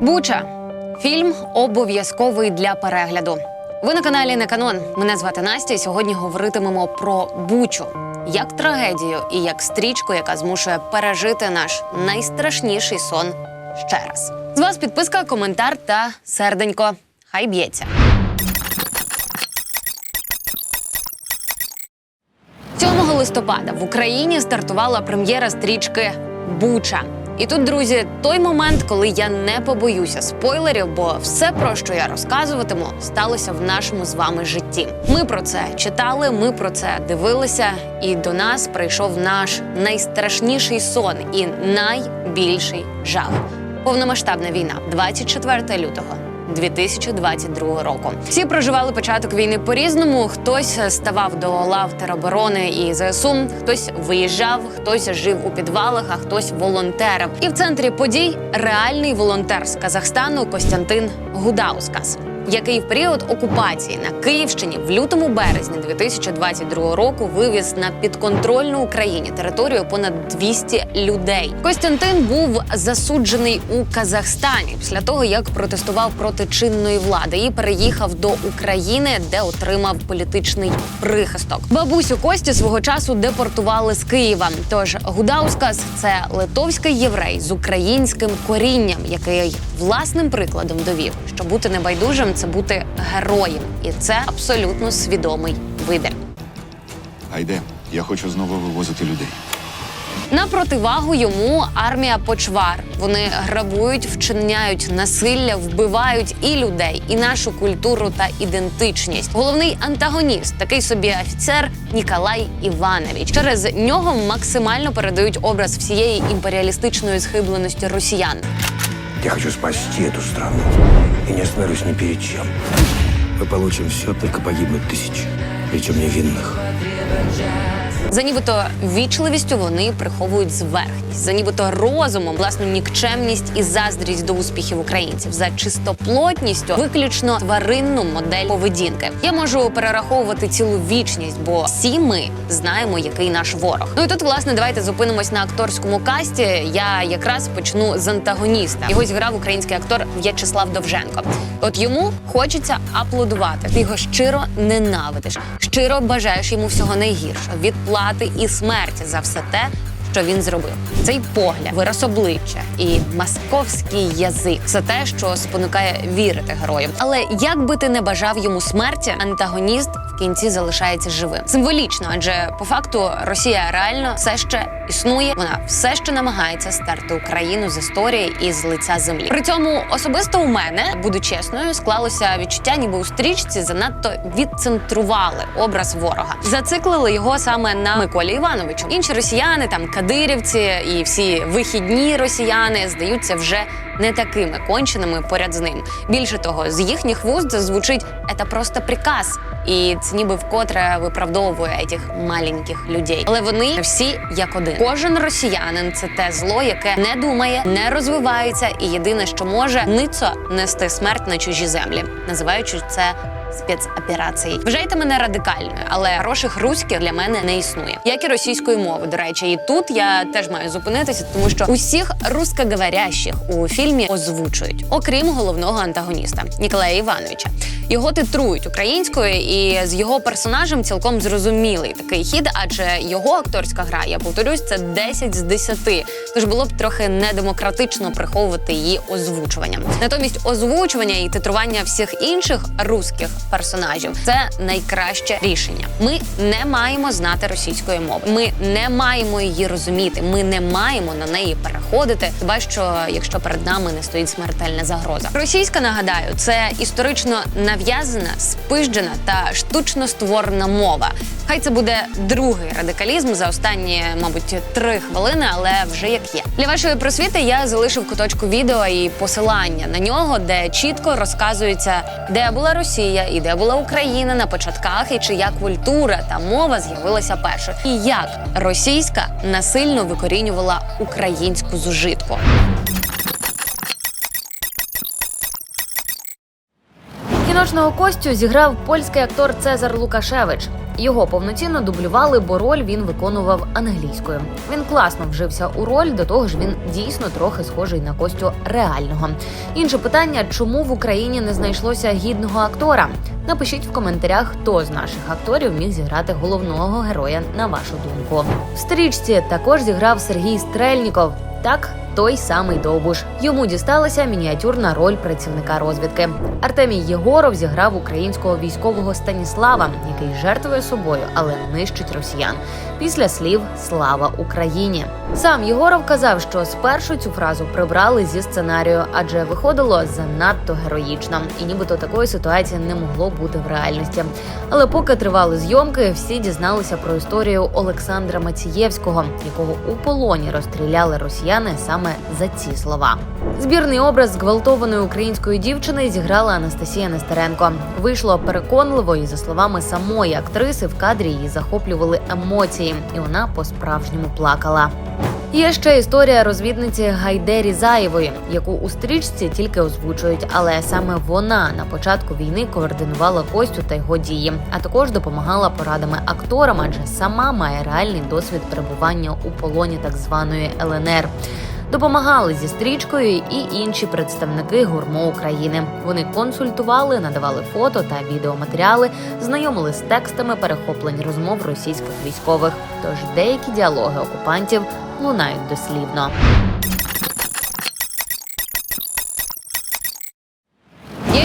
Буча фільм обов'язковий для перегляду. Ви на каналі Не Канон. Мене звати Настя. і Сьогодні говоритимемо про Бучу як трагедію і як стрічку, яка змушує пережити наш найстрашніший сон ще раз. З вас підписка, коментар та серденько. Хай б'ється. 7 листопада в Україні стартувала прем'єра стрічки Буча. І тут, друзі, той момент, коли я не побоюся спойлерів, бо все, про що я розказуватиму, сталося в нашому з вами житті. Ми про це читали, ми про це дивилися, і до нас прийшов наш найстрашніший сон і найбільший жах. Повномасштабна війна, 24 лютого. 2022 року. Всі проживали початок війни по-різному. Хтось ставав до лав тероборони і ЗСУ, хтось виїжджав, хтось жив у підвалах, а хтось волонтерив. І в центрі подій реальний волонтер з Казахстану Костянтин Гудаускас. Який в період окупації на Київщині в лютому березні 2022 року вивіз на підконтрольну Україні територію понад 200 людей. Костянтин був засуджений у Казахстані після того, як протестував проти чинної влади і переїхав до України, де отримав політичний прихисток. Бабусю Кості свого часу депортували з Києва. Тож Гудаускас це литовський єврей з українським корінням, який власним прикладом довів, що бути небайдужим це бути героєм, і це абсолютно свідомий вибір. Гайде, я хочу знову вивозити людей. На противагу йому армія почвар. Вони грабують, вчиняють насилля, вбивають і людей, і нашу культуру та ідентичність. Головний антагоніст, такий собі офіцер Ніколай Іванович. Через нього максимально передають образ всієї імперіалістичної схибленості росіян. Я хочу спасти эту страну и не остановлюсь ни перед чем. Мы получим все, только погибнут тысячи, причем невинных. За нібито вічливістю вони приховують зверхність, за нібито розумом, власну нікчемність і заздрість до успіхів українців, за чистоплотністю, виключно тваринну модель поведінки. Я можу перераховувати цілу вічність, бо всі ми знаємо, який наш ворог. Ну і тут, власне, давайте зупинимось на акторському касті. Я якраз почну з антагоніста. Його зіграв український актор В'ячеслав Довженко. От йому хочеться аплодувати. Ти його щиро ненавидиш, щиро бажаєш йому всього найгіршого, відплати і смерті за все те. Що він зробив цей погляд, вираз обличчя і московський язик це те, що спонукає вірити героям. Але як би ти не бажав йому смерті, антагоніст кінці залишається живим. Символічно, адже по факту Росія реально все ще існує. Вона все ще намагається стерти Україну з історії і з лиця землі. При цьому особисто у мене, буду чесною, склалося відчуття, ніби у стрічці занадто відцентрували образ ворога, зациклили його саме на Миколі Івановичу. Інші росіяни, там кадирівці і всі вихідні росіяни здаються вже не такими конченими поряд з ним. Більше того, з їхніх вуст звучить «это просто приказ. І це ніби вкотре виправдовує цих маленьких людей. Але вони всі як один. Кожен росіянин це те зло, яке не думає, не розвивається, і єдине, що може ницо нести смерть на чужі землі, називаючи це спецоперації. Вважайте мене радикальною, але хороших руських для мене не існує, як і російської мови. До речі, і тут я теж маю зупинитися, тому що усіх рускоговорящих у фільмі озвучують, окрім головного антагоніста Ніколая Івановича. Його титрують українською, і з його персонажем цілком зрозумілий такий хід, адже його акторська гра, я повторюсь, це 10 з 10. Тож було б трохи недемократично приховувати її озвучуванням. Натомість озвучування і титрування всіх інших руських персонажів це найкраще рішення. Ми не маємо знати російської мови. Ми не маємо її розуміти. Ми не маємо на неї переходити. Хіба що якщо перед нами не стоїть смертельна загроза. Російська нагадаю, це історично нав'язана, спижджена та штучно створена мова. Хай це буде другий радикалізм за останні, мабуть, три хвилини, але вже як є. Для вашої просвіти я залишив куточку відео і посилання на нього, де чітко розказується, де була Росія і де була Україна на початках, і чия культура та мова з'явилася першою, і як російська насильно викорінювала українську зужитку. Кіношного Костю зіграв польський актор Цезар Лукашевич. Його повноцінно дублювали, бо роль він виконував англійською. Він класно вжився у роль, до того ж він дійсно трохи схожий на Костю реального. Інше питання, чому в Україні не знайшлося гідного актора? Напишіть в коментарях, хто з наших акторів міг зіграти головного героя на вашу думку. В стрічці також зіграв Сергій Стрельніков. Так, той самий Довбуш. Йому дісталася мініатюрна роль працівника розвідки. Артемій Єгоров зіграв українського військового Станіслава, який жертвує собою, але нищить росіян. Після слів Слава Україні. Сам Єгоров казав, що спершу цю фразу прибрали зі сценарію, адже виходило занадто героїчно, і нібито такої ситуації не могло бути в реальності. Але поки тривали зйомки, всі дізналися про історію Олександра Мацієвського, якого у полоні розстріляли росіяни саме за ці слова. Збірний образ зґвалтованої української дівчини зіграла Анастасія Нестеренко. Вийшло переконливо, і за словами самої актриси, в кадрі її захоплювали емоції, і вона по-справжньому плакала. Є ще історія розвідниці Гайде Різаєвої, яку у стрічці тільки озвучують, але саме вона на початку війни координувала Костю та його дії, а також допомагала порадами акторам, адже сама має реальний досвід перебування у полоні так званої ЛНР. Допомагали зі стрічкою і інші представники гурмо України. Вони консультували, надавали фото та відеоматеріали, знайомили з текстами перехоплень розмов російських військових. Тож деякі діалоги окупантів лунають дослівно.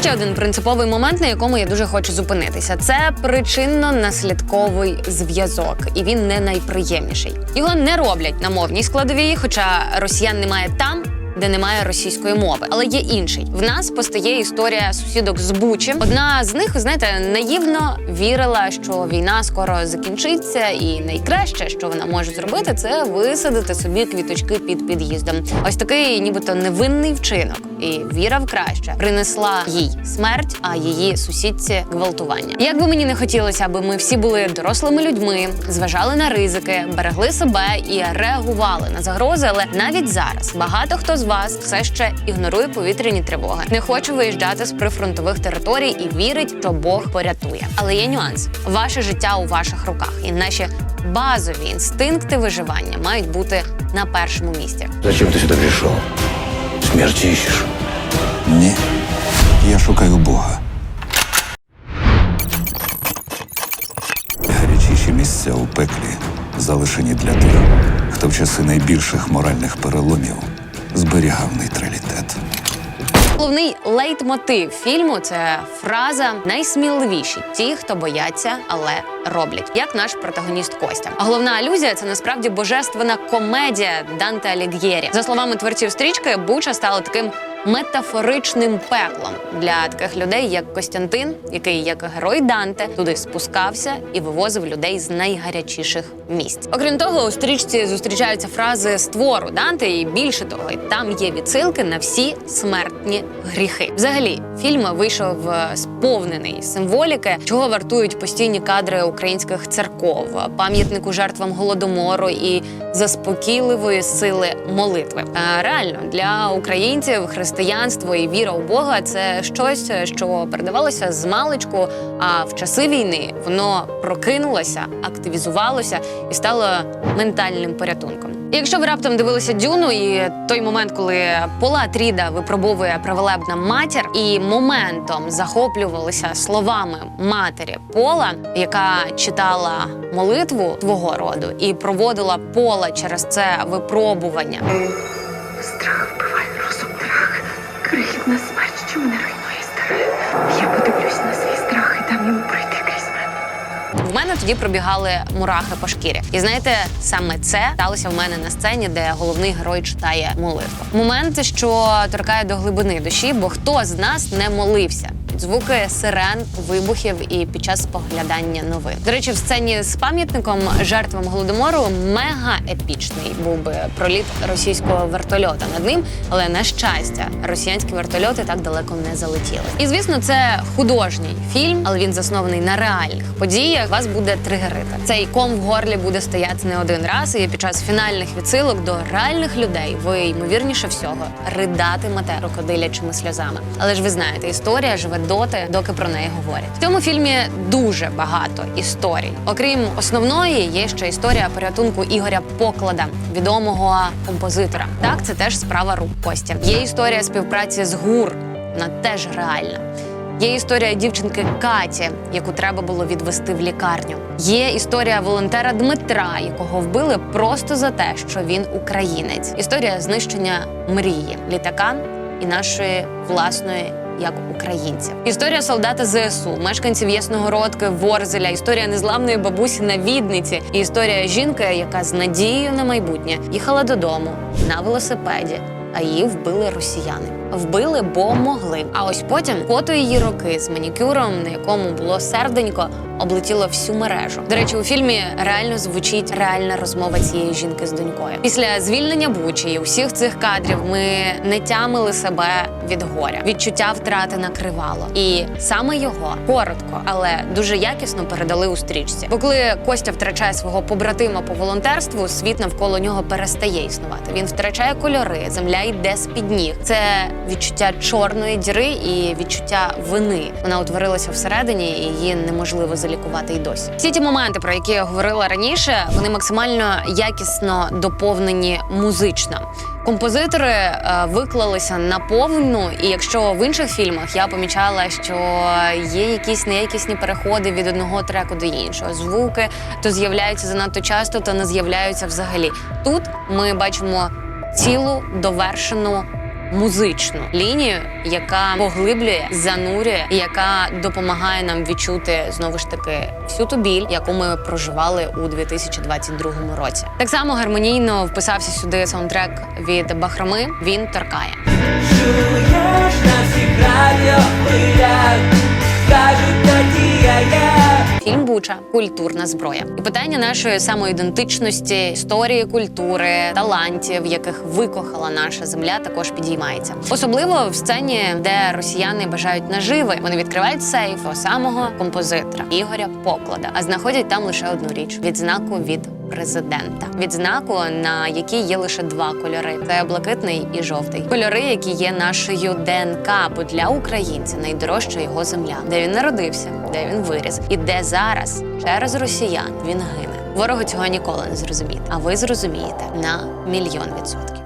Ще один принциповий момент, на якому я дуже хочу зупинитися. Це причинно-наслідковий зв'язок, і він не найприємніший. Його не роблять на мовній складовій, хоча росіян немає там. Де немає російської мови, але є інший. В нас постає історія сусідок з Бучі. Одна з них, знаєте, наївно вірила, що війна скоро закінчиться, і найкраще, що вона може зробити, це висадити собі квіточки під під'їздом. Ось такий, нібито невинний вчинок, і віра в краще принесла їй смерть, а її сусідці гвалтування. Як би мені не хотілося, аби ми всі були дорослими людьми, зважали на ризики, берегли себе і реагували на загрози. Але навіть зараз багато хто з вас все ще ігнорує повітряні тривоги, не хоче виїжджати з прифронтових територій і вірить, що Бог порятує. Але є нюанс: ваше життя у ваших руках, і наші базові інстинкти виживання мають бути на першому місці. Зачем ты сюда пришел? Смерти ищешь? Ні. Я шукаю Бога. Гарячіші місця у пеклі залишені для тих, хто в часи найбільших моральних переломів зберігав нейтралітет. Головний лейтмотив фільму це фраза найсміливіші ті, хто бояться, але роблять, як наш протагоніст Костя. А головна алюзія це насправді божественна комедія Данте Аліг'єрі. За словами творців стрічки, Буча стала таким метафоричним пеклом для таких людей, як Костянтин, який як герой Данте туди спускався і вивозив людей з найгарячіших місць. Окрім того, у стрічці зустрічаються фрази з твору Данте, і більше того, там є відсилки на всі смертні гріхи. Взагалі, фільм вийшов е, сповнений символіки, чого вартують постійні кадри українських церков, пам'ятнику жертвам голодомору і заспокійливої сили молитви. Е, Реально для українців християнство і віра у Бога це щось, що передавалося з маличку. А в часи війни воно прокинулося, активізувалося і стало ментальним порятунком. І Якщо ви раптом дивилися дюну, і той момент, коли Пола Тріда випробовує праволебна матір, і моментом захоплювалися словами матері Пола, яка читала молитву твого роду і проводила пола через це випробування. Страх вбиває розум. Крихітна смерть, що мене руйнує старе. Я подивлюсь на свій страх і дам йому пройти крізь мене. В мене тоді пробігали мурахи по шкірі. І знаєте, саме це сталося в мене на сцені, де головний герой читає молитву. Момент, що торкає до глибини душі, бо хто з нас не молився? Звуки сирен, вибухів і під час споглядання новин. До речі, в сцені з пам'ятником жертвам голодомору мега епічний був би проліт російського вертольота над ним, але на щастя, росіянські вертольоти так далеко не залетіли. І звісно, це художній фільм, але він заснований на реальних подіях. Вас буде тригерити. Цей ком в горлі буде стояти не один раз, і під час фінальних відсилок до реальних людей ви ймовірніше всього ридатимете крокодилячими сльозами. Але ж ви знаєте, історія живе доти, доки про неї говорять. В цьому фільмі дуже багато історій. Окрім основної, є ще історія порятунку Ігоря Поклада, відомого композитора. Так, це теж справа рук Костя. Є історія співпраці з ГУР, вона теж реальна. Є історія дівчинки Каті, яку треба було відвести в лікарню. Є історія волонтера Дмитра, якого вбили просто за те, що він українець. Історія знищення мрії літака і нашої власної. Як українців, історія солдата ЗСУ, мешканців Ясногородки, Ворзеля, історія незламної бабусі на відниці, і історія жінки, яка з надією на майбутнє їхала додому на велосипеді, а її вбили росіяни. Вбили, бо могли. А ось потім фото її роки з манікюром, на якому було серденько, облетіло всю мережу. До речі, у фільмі реально звучить реальна розмова цієї жінки з донькою. Після звільнення Бучі і усіх цих кадрів ми не тямили себе від горя. Відчуття втрати накривало. І саме його коротко, але дуже якісно передали у стрічці. Бо коли Костя втрачає свого побратима по волонтерству, світ навколо нього перестає існувати. Він втрачає кольори, земля йде з під ніг. Це відчуття чорної діри і відчуття вини. Вона утворилася всередині, і її неможливо залікувати й досі. Всі ті моменти, про які я говорила раніше, вони максимально якісно доповнені музично. Композитори е, виклалися на повну, і якщо в інших фільмах я помічала, що є якісь неякісні переходи від одного треку до іншого, звуки то з'являються занадто часто, то не з'являються взагалі. Тут ми бачимо цілу довершену музичну лінію, яка поглиблює, занурює, яка допомагає нам відчути знову ж таки всю ту біль, яку ми проживали у 2022 році. Так само гармонійно вписався сюди саундтрек від Бахроми. Він торкає. Чуєш на всіх радіо хвилях, тоді я є. Фільм Буча культурна зброя. І питання нашої самоідентичності, історії культури, талантів, яких викохала наша земля, також підіймається. Особливо в сцені, де росіяни бажають наживи. Вони відкривають сейф самого композитора Ігоря Поклада, а знаходять там лише одну річ відзнаку від. Президента відзнаку, на якій є лише два кольори: це блакитний і жовтий. Кольори, які є нашою ДНК, бо для українця найдорожча його земля, де він народився, де він виріс, і де зараз через росіян він гине. Ворогу цього ніколи не зрозуміти. А ви зрозумієте на мільйон відсотків.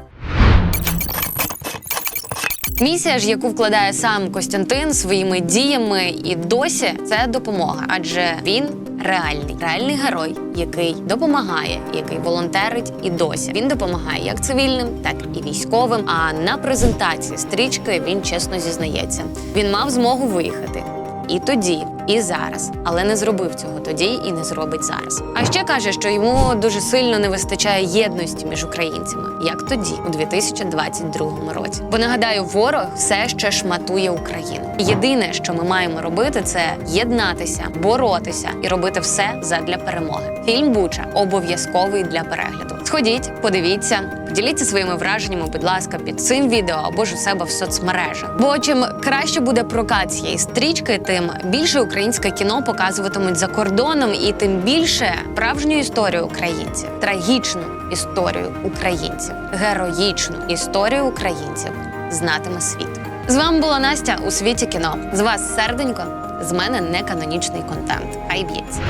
Місія ж, яку вкладає сам Костянтин своїми діями і досі, це допомога, адже він реальний, реальний герой, який допомагає, який волонтерить і досі. Він допомагає як цивільним, так і військовим. А на презентації стрічки він чесно зізнається. Він мав змогу виїхати. І тоді, і зараз, але не зробив цього тоді і не зробить зараз. А ще каже, що йому дуже сильно не вистачає єдності між українцями, як тоді, у 2022 році. Бо нагадаю, ворог все ще шматує Україну. Єдине, що ми маємо робити, це єднатися, боротися і робити все задля перемоги. Фільм Буча обов'язковий для перегляду. Сходіть, подивіться, поділіться своїми враженнями, будь ласка, під цим відео або ж у себе в соцмережах. Бо чим краще буде прокат цієї стрічки, тим більше українське кіно показуватимуть за кордоном, і тим більше справжню історію українців, трагічну історію українців, героїчну історію українців знатиме світ. З вами була Настя у світі кіно. З вас серденько, з мене неканонічний контент. Хай б'ється.